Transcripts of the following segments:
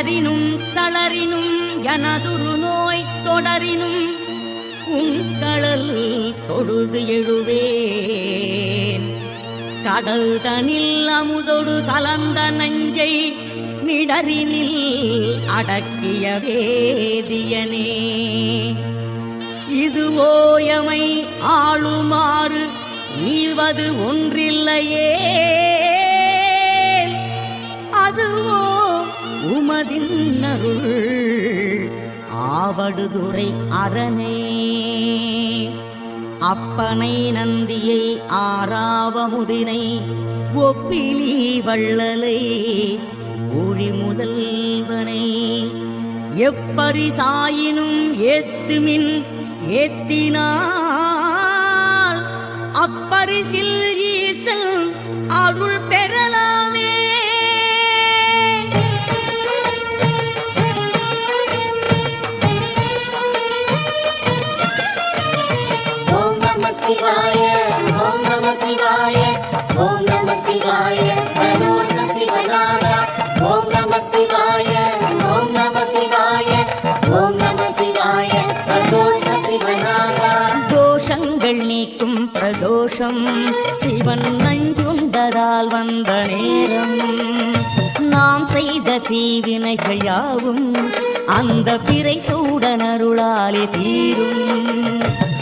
இடரினும் தளரினும் எனதுரு நோய் தொடரினும் உங்களல் தொழுது எழுவேன். கடல் தனில் அமுதொடு கலந்த நஞ்சை நிடரினில் அடக்கிய வேதியனே. இது ஓயமை ஆளுமாறு ஈவது ஒன்றில்லையே. உமதின் அருள் ஆவடுதுறை அரணே. அப்பனை நந்தியை ஆறாவமுதினை ஒப்பிலி வள்ளலை ஒழி முதல்வனை. எப்பரிசாயினும் ஏத்துமின் ஏத்தினால் அப்பரிசில் ஈசல் அருள் சிவாய ஓம் நம சிவாய ஓம் நம சிவாய பிரதோஷ சிவநாதா. ஓம் நம சிவாய ஓம் நம சிவாய ஓம் நம சிவாய பிரதோஷ சிவநாதா. தோஷங்கள் நீக்கும் பிரதோஷம் சிவன் நஞ்சுண்டதால் வந்த நேரம். நாம் செய்த தீவினைகள் யாவும் அந்த பிறை சூடனருளாலே தீரும்.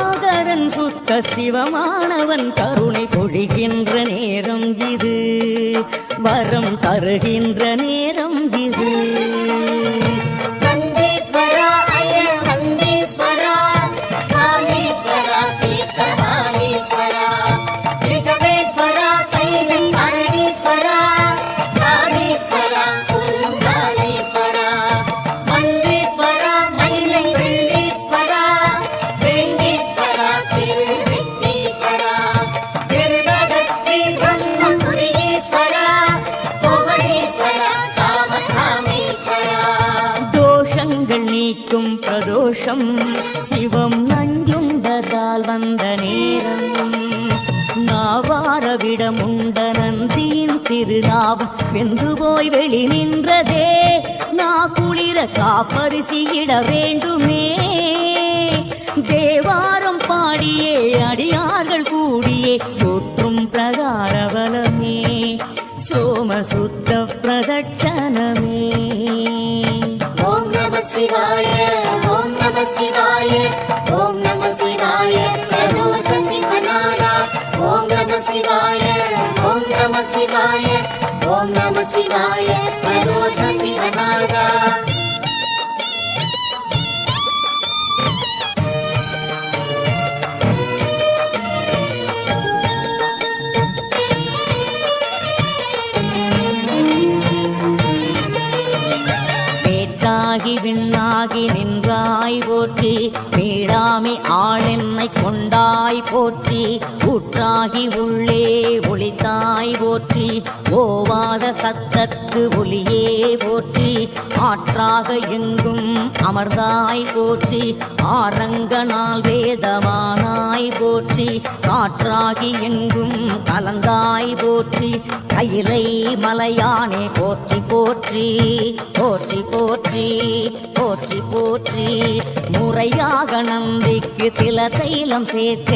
சாகரன் சுத்த சிவமானவன் கருணை பொழிகின்ற நேரம் இது. வரம் தருகின்ற நேரம் இது. வெந்து போய் வெளி நின்றதே. நா குளிர காப்பரிசியிட வேண்டுமே. தேவாரம் பாடியே அடியார்கள் கூடியே சுற்றும் பிரதாரவலமே சோம சுத்த பிரதட்சணமே. ஓம் நம சிவாய ஓம் நம சிவாய ஓம் நம சிவாய பிரதோஷ சிவநாதா. ஓம் நம சிவாய ஓம் நம சிவாய நம சிவாய பிரதோஷ சிவநாதா வேற்றாகி விண்ணாகி நின்றாய் போற்றி மீளாமை ஆளென்னை கொண்டாய் போற்றி ஊற்றாகி உள்ளே போற்றி ஓவாத சத்தத்து ஒளியே போற்றி ஆற்றாக எங்கும் அமர்ந்தாய் போற்றி ஆரங்கனால் வேதமானாய் போற்றி காற்றாகி எங்கும் கலந்தாய் போற்றி கயிலை மலையானே போற்றி போற்றி போற்றி போற்றி போற்றி போற்றி. முறையாக நந்திக்கு தில தைலம் சேர்க்க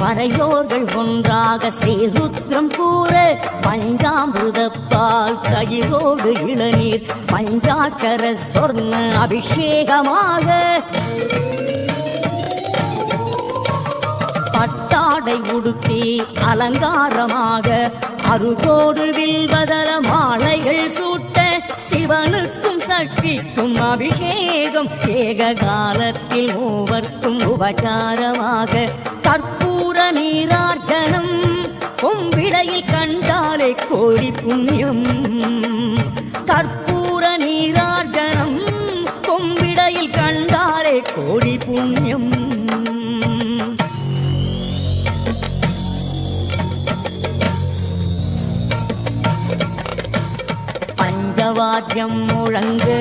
மறையோர்கள் ஒன்றாக சேருத்ரம் கூற பஞ்சாமிருதப்பால் தயிரோடு இளநீர் பஞ்சாக்கர சொர்ண அபிஷேகமாக. பட்டாடை உடுத்தி அலங்காரமாக அருகோடு வில்வதல மாலைகள் சூட்ட சிவனுக்கும் சக்திக்கும் அபிஷேகம் ஏக காலத்தில் மூவர்க்கும் உபச்சாரமாக கற்பூர நீரார்ஜனம் நிலையில் கண்டாலே கோடி புண்ணியம். கற்பூர நீரார்ஜனம் கொம்பிடையில் கண்டாலே கோடி புண்ணியம். பஞ்சவாத்தியம் முழங்கு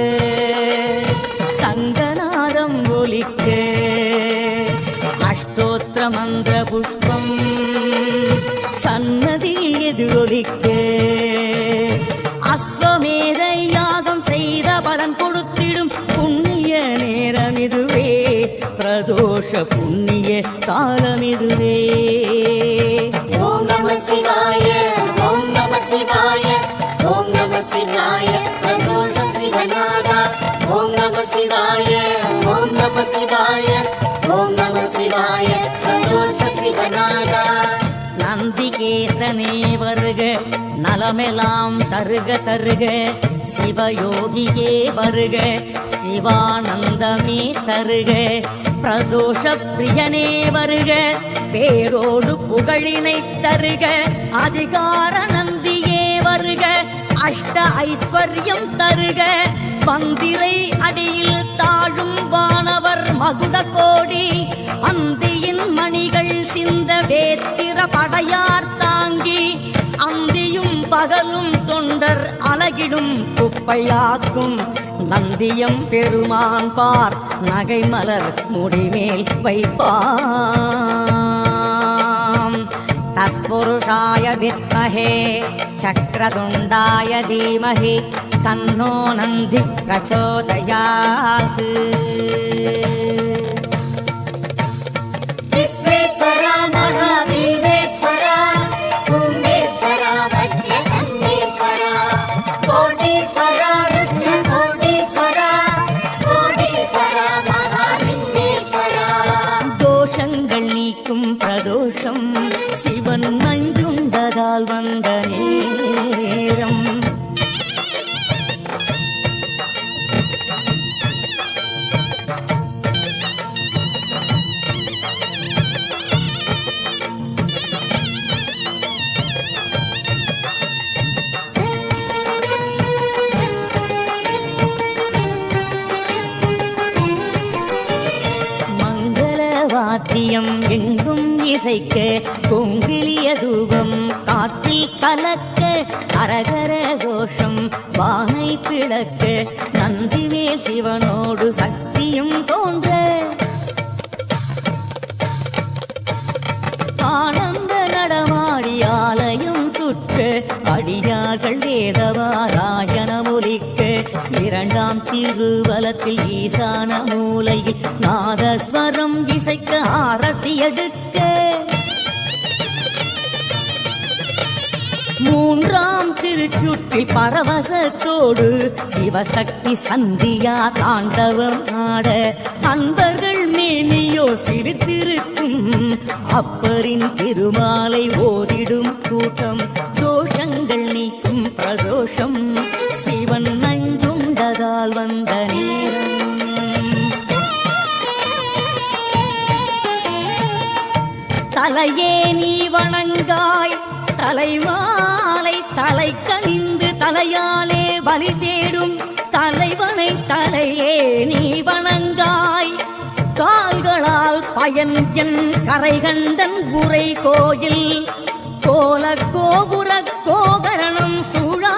சங்கநாதம் ஒலிக்கு அஷ்டோத்திர மந்திர புஷ்பம் எதிரொலிக்க அஸ்வமேத யாகம் செய்த பலன் கொடுத்திடும் புண்ணிய நேரம் இதுவே. பிரதோஷ புண்ணிய காலம் இதுவே. ஓம் நம சிவாய ஓம் நம சிவாய ஓம் நம சிவாய பிரதோஷ சிவநாதா. ஓம் நம சிவாய ஓம் நம சிவாய ஓம் நம சிவாய பிரதோஷ சிவநாதா. நந்திகேசனே வருக நலமெல்லாம் தருக தருக. சிவயோகியே வருக சிவானந்தமே தருக. பிரதோஷ பிரியனே வருக பேரோடு புகழினை தருக. அதிகார நந்தியே வருக அஷ்ட ஐஸ்வர்யம் தருக. பந்திரை அடியில் தாழும் வானவர் மகுட கோடி அந்தியின் மணிகள் சிந்த அடையார் தாங்கி அந்தியும் பகலும் தொண்டர் அலகிடும் குப்பையாக்கும் நந்தியம் பெருமான் பார் நகைமலர் முடிமேல் வைப்பாம். தத்புருஷாய வித்மகே சக்கரதுண்டாய தீமகி தன்னோ நந்தி பிரச்சோதயாத் வாத்தியம் எங்கும் இசைக்க கொங்கிலிய தூபம் காற்றில் கலக்க அரகர கோஷம் வானை பிளக்க நந்திவேல் சிவனோடு சக்தியும் தோன்ற. ஆனந்த நடமாடி ஆலயம் சுற்ற அடியார்கள் வேதவார இரண்டாம் திருவலத்தில் ஈசான மூலையில் நாதஸ்வரம் இசைக்க ஆரத்தி எடுக்க. மூன்றாம் திருச்சுற்றில் பரவசத்தோடு சிவசக்தி சந்தியா தாண்டவம் ஆட அன்பர்கள் மேனியோ சிரித்திருக்கும் அப்பரின் திருமாலை ஓதிடும் கூட்டம் என் கரைகண்டன் உரை கோயில் கோல கோபுர கோகரணம் சூழா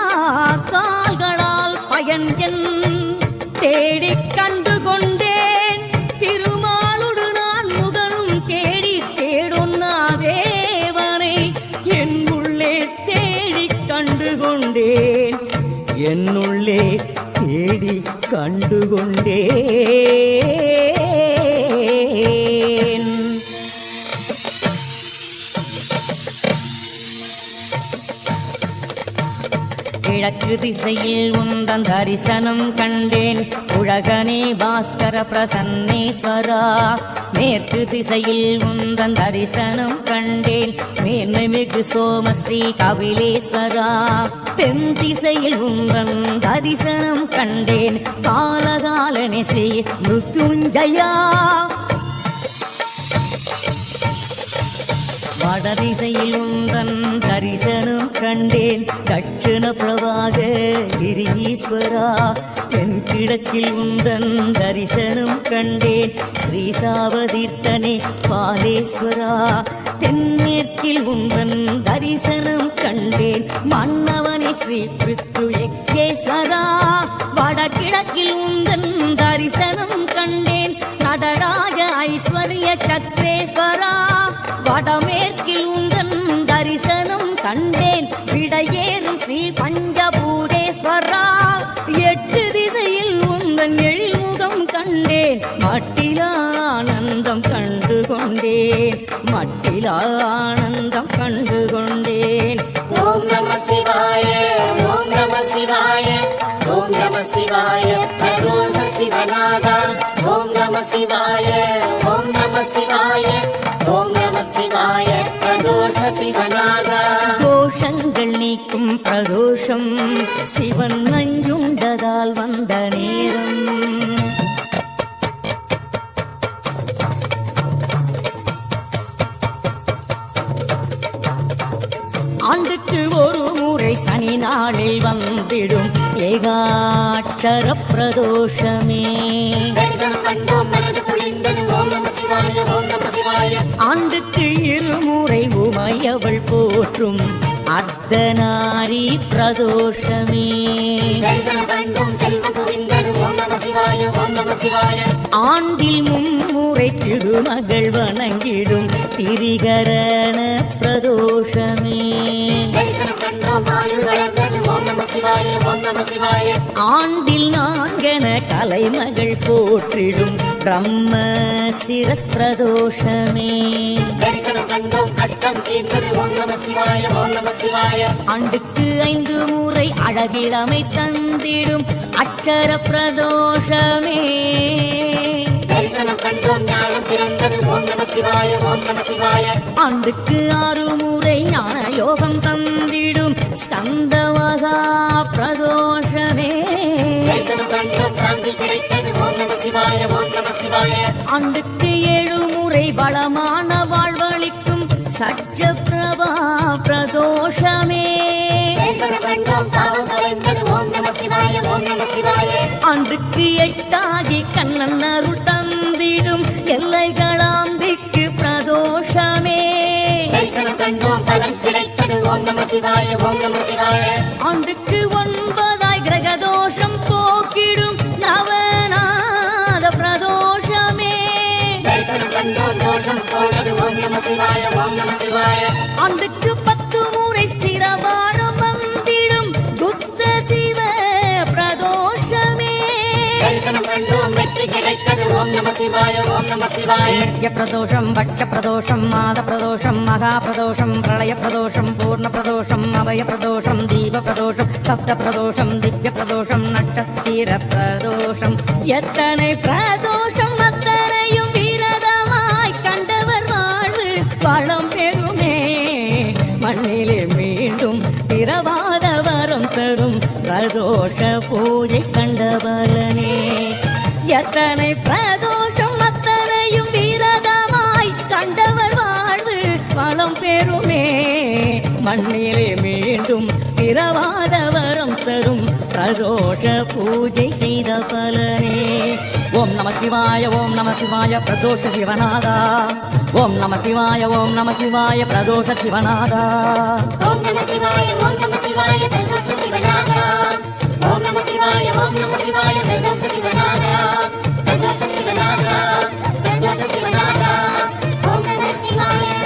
கால்களால் பயன் என். தேடிக் கண்டு கொண்டேன் திருமாலுடு நான் முகனும் தேடி தேடொன்னா தேவனை என் உள்ளே தேடிக் கண்டு கொண்டேன் என்னுள்ளே தேடி கண்டு கொண்டேன் கிழக்கு திசையில் உந்தன் தரிசனம் கண்டேன். உலகனே பாஸ்கர பிரசன்னேஸ்வரா. மேற்கு திசையில் உந்தன் தரிசனம் கண்டேன். மேன்மிகு சோமஸ்ரீ கபிலேஸ்வரா. தென் திசையில் உந்தன் தரிசனம் கண்டேன். காலகாலனே ஸ்ரீ மிருத்யுஞ்சயா வடதிசையில் உந்தன் தரிசனம் கண்டேன். தட்சிண பிரபாக கிரீஸ்வரா தென் கிழக்கில் உந்தன் தரிசனம் கண்டேன். ஸ்ரீசாவதீர்த்தனே பாலேஸ்வரா தென்மேற்கில் உந்தன் தரிசனம் கண்டேன். மன்னவனை ஸ்ரீ பித்து யக்கேஸ்வரா வடகிழக்கில் உந்தன் தரிசனம் கண்டேன். விடையேறும் ஸ்ரீ பஞ்சபூதேஸ்வரா. எட்டு திசையில் உங்கள் எழில்முகம் கண்டேன். மட்டிலானந்தம் கண்டு கொண்டேன் மட்டிலானந்தம் கண்டு கொண்டேன் ஓம் நம சிவாய ஓம் நம சிவாய ஓம் நம சிவாய பிரதோஷ சிவநாதா. ஓம் நம சிவாய. ஆண்டுக்கு ஒரு முறை சனி நாளில் வந்திடும் ஏகாட்சர பிரதோஷமே ஆண்டுக்கு இருமுறை உமையவள் போற்றும் அர்த்தநாரி பிரதோஷமே. சிவாய ஓம் நம சிவாய. ஆண்டில் மும்முறை திருமகள் வணங்கிடும் திரிகரண பிரதோஷமே. ஆண்டில் நான்கென கலைமகள் போற்றிடும் பிரம்ம சிரஸ் பிரதோஷமே ஆண்டுக்கு ஐந்து முறை அழகிழமை தந்திடும் அச்சர பிரதோஷமே ஆண்டுக்கு ஆறு ஆண்டுக்கு ஏழு முறை வளமான வாழ்வளிக்கும் சட்ச பிரபா பிரதோஷமே. தரிசனம் ஆண்டுக்கு எட்டாகி கண்ணன் அருள் தந்திடும் எல்லைகளாம் திக்கு பிரதோஷமே. கண்டோம் பலன் கிடைத்தது. ஓம் நம சிவாய ஓம் நம ஆண்டுக்கு பத்து முறை ஸ்திரவாரம் வந்திடும் புத்த சிவ பிரதோஷமே. நித்ய பிரதோஷம் பட்ச பிரதோஷம் மாத பிரதோஷம் மகா பிரதோஷம் பிரளய பிரதோஷம் பூர்ண பிரதோஷம் அபய பிரதோஷம் தீப பிரதோஷம் சப்த பிரதோஷம் திவ்ய பிரதோஷம் நட்சத்திர பிரதோஷம். எத்தனை பிரதோஷம் வாழ்வு வளம் பெறுமே. மண்ணிலே மீண்டும் பிறவாத வரம் தரும் பிரதோஷ பூஜை கண்டபலனே எத்தனை பிரதோஷம் அத்தனையும் விரதமாய் கண்டவர் வாழ்வு வளம் பெறுமே. மண்ணிலே மீண்டும் பிறவாத வரம் தரும் பிரதோஷ பூஜை செய்த பலனே. ఓం నమ శివాయ ఓం నమ శివాయ ప్రదోష శివనాథ. ఓం నమ శివాయ ఓం నమ శివాయ ప్రదోష శివనాథ. ఓం నమ శివాయ ఓం నమ శివాయ ప్రదోష ఓం నమ శివాయ ఓం నమ శివాయ ప్రదోష ప్రదోష ఓం నమ శివాయ.